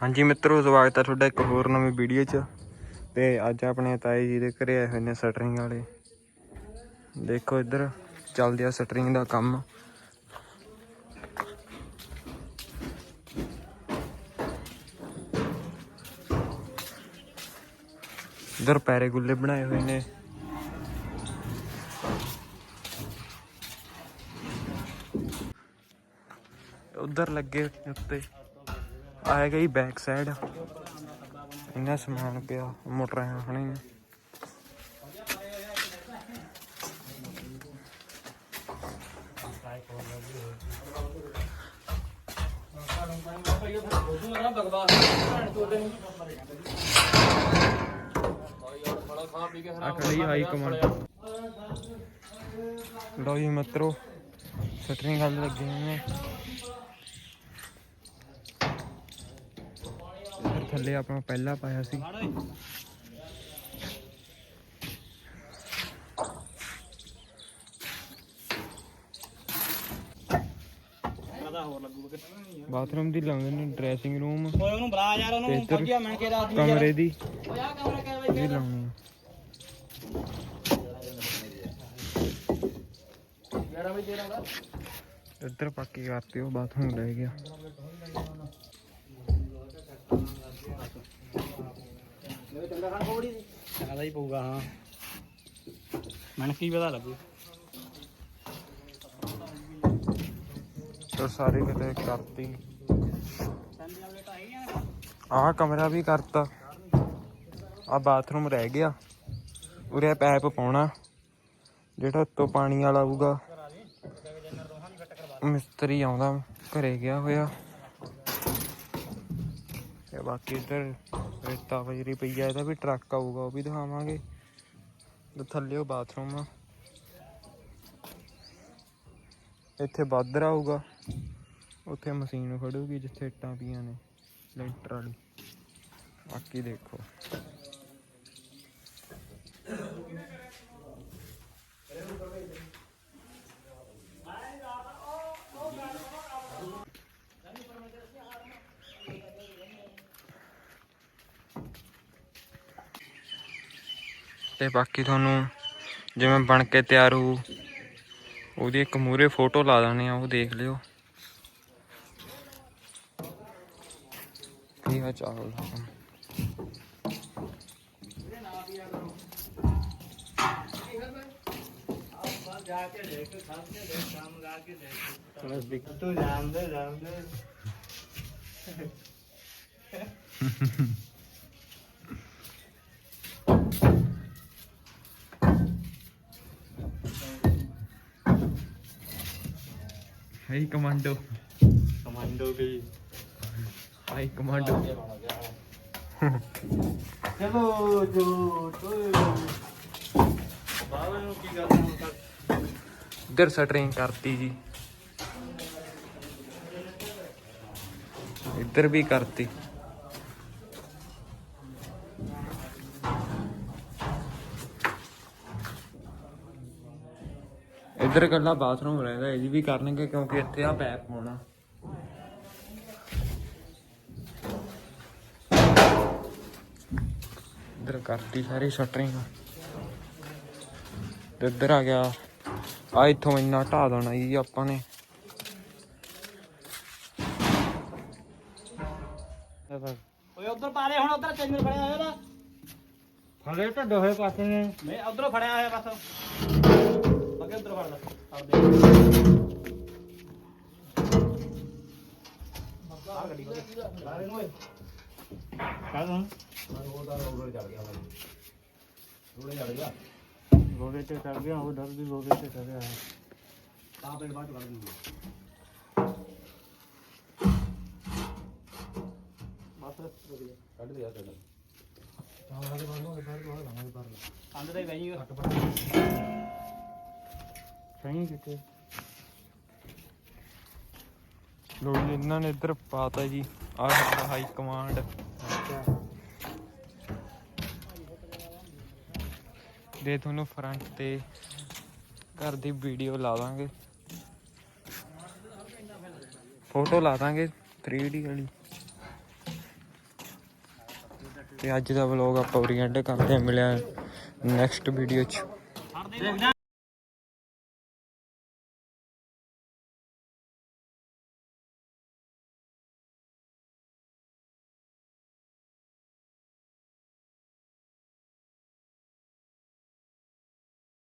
ਹਾਂਜੀ ਮਿੱਤਰੋ, ਸਵਾਗਤ ਹੈ ਤੁਹਾਡਾ ਇੱਕ ਹੋਰ ਨਵੀਂ ਵੀਡੀਓ 'ਚ। ਤੇ ਅੱਜ ਆਪਣੇ ਤਾਏ ਜੀ ਦੇ ਘਰੇ ਆਏ ਹੋਏ ਨੇ ਸਟਰਿੰਗ ਵਾਲੇ। ਦੇਖੋ ਇੱਧਰ, ਚੱਲਦੇ ਆ ਸਟਰਿੰਗ ਦਾ ਕੰਮ। ਇੱਧਰ ਪੈਰੇ ਗੁੱਲੇ ਬਣਾਏ ਹੋਏ ਨੇ। ਉਧਰ ਲੱਗੇ ਉੱਤੇ। ਆਏਗਾ ਹੀ ਬੈਕ ਸਾਈਡ ਇੰਨਾ ਸਮਾਨ ਪਿਆ, ਮੋਟਰਾਂ ਖਣੀ ਨੇ ਹਾਈ ਕਮਾਂਡ ਲੋ ਜੀ ਮਿੱਤਰੋ ਸਟਰਿੰਗ ਗੱਲ ਲੱਗੇ ਨੇ ਥੱਲੇ ਆਪਣਾ ਪਹਿਲਾ ਪਾਇਆ ਸੀ। ਬਾਥਰੂਮ ਦੀ ਲਾਉਂਦੇ ਨੇ ਡਰੈਸਿੰਗ ਰੂਮ ਓਏ ਉਹਨੂੰ ਬੁਲਾ ਯਾਰ ਉਹਨੂੰ ਇੱਧਰ ਫੌਜੀਆ ਮਿਲ ਕੇ ਰਾਤ ਕਮਰੇ ਦੀ। ਓਏ ਆ ਕਮਰਾ ਕਿਵੇਂ ਇਹ ਲਾਉਣੀ ਆ। 11 ਵਜੇ ਤੇਰਾ ਦਾ ਇੱਧਰ ਪੱਕੀ ਕਰਤੀ ਉਹ ਬਾਥਰੂਮ ਰਹਿ ਗਿਆ। ਮੇਰੇ ਚੰਗਾ ਖਾਨ ਕੋੜੀ ਸੀ। ਚੰਗਾ ਹੀ ਪਊਗਾ ਹਾਂ। ਮੈਨੂੰ ਕੀ ਪਤਾ ਲੱਗੂ। ਤੇ ਸਾਰੇ ਕਿਤੇ ਕਰਤੀ। ਆਹ ਕਮਰਾ ਵੀ ਕਰਤਾ। ਆ ਬਾਥਰੂਮ ਰਹਿ ਗਿਆ। ਉਰੇ ਪੈਪ ਪਾਉਣਾ। ਜਿਹੜਾ ਉੱਤੋਂ ਪਾਣੀ ਵਾਲਾ ਆਊਗਾ। ਮਿਸਤਰੀ ਆਉਂਦਾ। ਘਰੇ ਗਿਆ ਹੋਇਆ। ਤੇ ਬਾਕੀ ਇੱਧਰ ਰੇਤਾ ਵਜਰੀ ਪਈ ਆ, ਇਹਦਾ ਵੀ ਟਰੱਕ ਆਊਗਾ, ਉਹ ਵੀ ਦਿਖਾਵਾਂਗੇ। ਤੇ ਥੱਲੇ ਉਹ ਬਾਥਰੂਮ ਆ। ਇੱਥੇ ਬਾਦਰ ਆਊਗਾ। ਉੱਥੇ ਮਸ਼ੀਨ ਖੜੂਗੀ, ਜਿੱਥੇ ਇੱਟਾਂ ਪਈਆਂ ਨੇ, ਲੈਂਟਰ ਵਾਲੀ। ਬਾਕੀ ਦੇਖੋ। ਤੇ ਬਾਕੀ ਤੁਹਾਨੂੰ ਜਿਵੇਂ ਬਣ ਕੇ ਤਿਆਰ ਹੋਊ ਉਹਦੀ ਇੱਕ ਮੂਰੇ ਫੋਟੋ ਲਾ ਦਾਨੇ ਆ ਉਹ ਦੇਖ ਲਿਓ ਕੀ ਆ ਚਾਵਲ ਦਾ ਕੰਮ। ਤੂੰ ਜਾਣਦੇ ਜਾਣਦੇ ਹਾਈ ਕਮਾਂਡੋ ਕਮਾਂਡੋ ਵੀ ਹਾਈ ਕਮਾਂਡੋ ਚਲੋ ਜੋ ਤੋਏ ਬਾਬਾ ਨੂੰ ਕੀ ਗੱਲ ਹੁਣ ਤੱਕ ਇੱਧਰ ਸਟਰਿੰਗ ਕਰਤੀ ਜੀ ਇੱਧਰ ਵੀ ਕਰਤੀ ਇੱਧਰ ਇਕੱਲਾ ਬਾਥਰੂਮ ਰਹਿੰਦਾ ਇਹ ਵੀ ਕਰਨਗੇ ਕਿਉਂਕਿ ਇੱਥੇ ਆ ਪੈਪ ਹੋਣਾ। ਇੱਧਰ ਕਰਤੀ ਸਾਰੀ ਸ਼ਟਰਿੰਗ ਤੇ ਇੱਧਰ ਆ ਗਿਆ। ਆ ਇੱਥੋਂ ਇੰਨਾ ਢਾ ਦੇਣਾ ਜੀ ਆਪਾਂ ਨੇ। ਓਏ ਉਧਰ ਪਾ ਦੇ ਹੁਣ ਉਧਰ ਚੈਨਲ ਫੜਿਆ ਹੋਇਆ ਦਾ ਫਲੇ ਢੱਡੇ ਹੋਏ ਪਾਸੇ ਨੇ। ਨਹੀਂ ਉਧਰੋਂ ਫੜਿਆ ਹੋਇਆ ਬਸ। ਅੱਗੇ ਉਧਰ ਫੜ ਲੈ ਆ ਦੇ ਆ ਗੱਡੀ ਕੋਲ। ਲਾ ਦੇ ਨੂੰ ਓਏ। ਕੱਲ ਹੁਣ। ਗੋਲੇ ਤੇ ਕਰ ਗਿਆ ਉਹ ਡਰ ਦੀ ਗੋਲੇ ਤੇ ਕਰ ਗਿਆ। ਤਾਂ ਪੇੜ ਬਾਅਦ ਚ ਕੱਢ ਦੂੰਗੀ ਬਸ ਵਧੀਆ। ਕੱਢ ਦੇ ਆ ਕੱਢ ਅੰਦਰ ਤੇ ਬੈਣੀ ਹੱਟ ਪੜ ਸਹੀ ਕਿਤੇ। ਲੋ ਜੀ ਇਹਨਾਂ ਨੇ ਇੱਧਰ ਪਾਤਾ ਜੀ ਆਹ ਸਾਡਾ ਹਾਈ ਕਮਾਂਡ ਦੇ ਤੁਹਾਨੂੰ ਫਰੰਟ ਤੇ ਘਰ ਦੀ ਵੀਡੀਓ ਲਾ ਦਾਂਗੇ। ਫੋਟੋ ਲਾ ਦਾਂਗੇ 3D ਵਾਲੀ। ਤੇ ਅੱਜ ਦਾ ਵਲੌਗ ਆਪਾਂ ਉਰੀ ਐਂਡ ਕਰਦੇ ਮਿਲਿਆ ਨੈਕਸਟ ਵੀਡੀਓ 'ਚ।